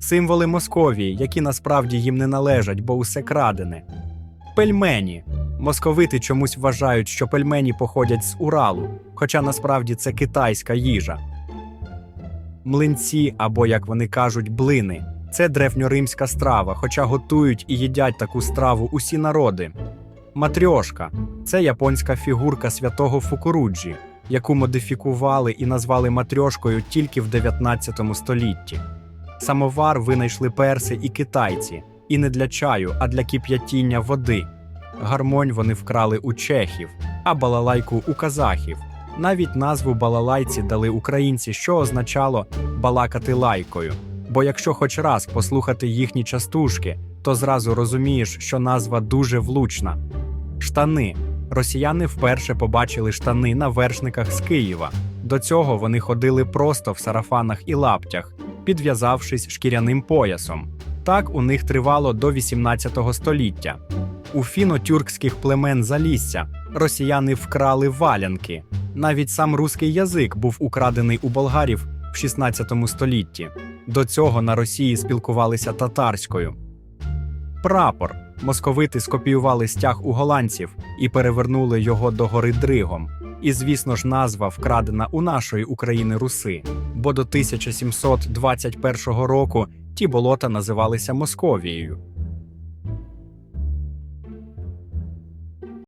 символи Московії, які насправді їм не належать, бо усе крадене. Пельмені. Московити чомусь вважають, що пельмені походять з Уралу, хоча насправді це китайська їжа. Млинці, або, як вони кажуть, блини. Це древньоримська страва, хоча готують і їдять таку страву усі народи. Матрьошка це японська фігурка святого Фукуруджі, яку модифікували і назвали матрьошкою тільки в 19 столітті. Самовар винайшли перси і китайці, і не для чаю, а для кип'ятіння води. Гармонь вони вкрали у чехів, а балалайку у казахів. Навіть назву балалайці дали українці, що означало балакати лайкою. Бо якщо хоч раз послухати їхні частушки, то зразу розумієш, що назва дуже влучна. Штани. Росіяни вперше побачили штани на вершниках з Києва. До цього вони ходили просто в сарафанах і лаптях, підв'язавшись шкіряним поясом. Так у них тривало до 18 століття. У фіно-тюркських племен Залісся росіяни вкрали валянки. Навіть сам руський язик був украдений у болгарів в 16 столітті. До цього на Росії спілкувалися татарською. Прапор. Московити скопіювали стяг у голландців і перевернули його до гори Дригом. І, звісно ж, назва вкрадена у нашої України Руси, бо до 1721 року ті болота називалися Московією.